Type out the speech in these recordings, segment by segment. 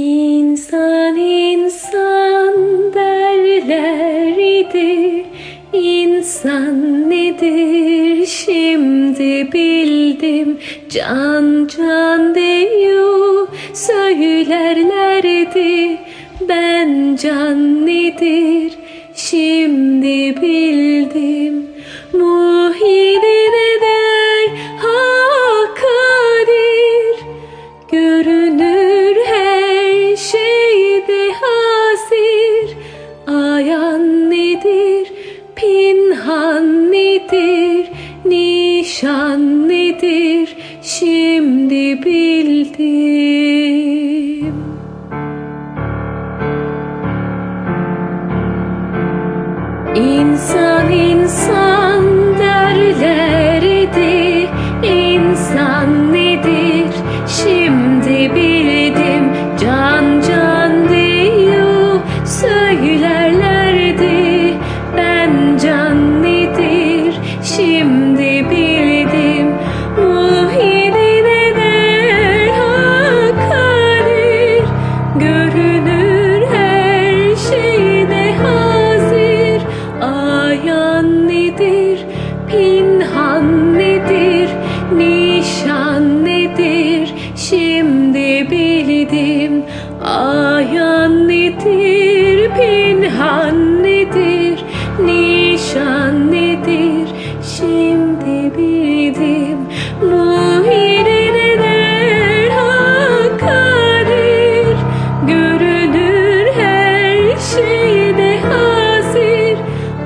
İnsan insan derler idi. İnsan nedir şimdi bildim. Can can diyor söylerlerdi Ben can nedir şimdi bildim nedir? Nişan nedir, şimdi bildim. İnsan insan Ayan nedir, pinhan nedir, nişan nedir? Şimdi bildim Muhyiddin eder Hakkadir Görünür her şeyde hazır.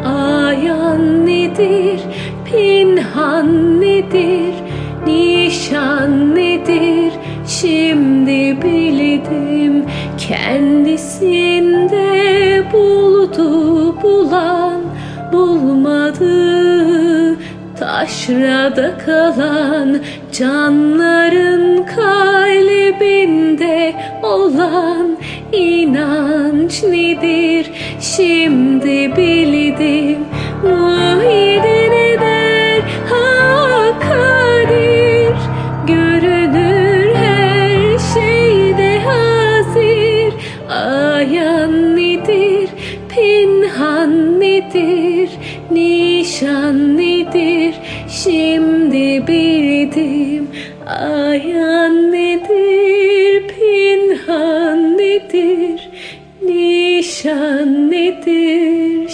Ayan nedir, pinhan nedir, nişan nedir? Şimdi bildim kendisinde buldu bulan bulmadı Taşrada kalan canların kalbinde olan inanç nedir? Şimdi bildim nedir, nişan nedir? Şimdi bildim. Ayan nedir, pinhan nedir, nişan nedir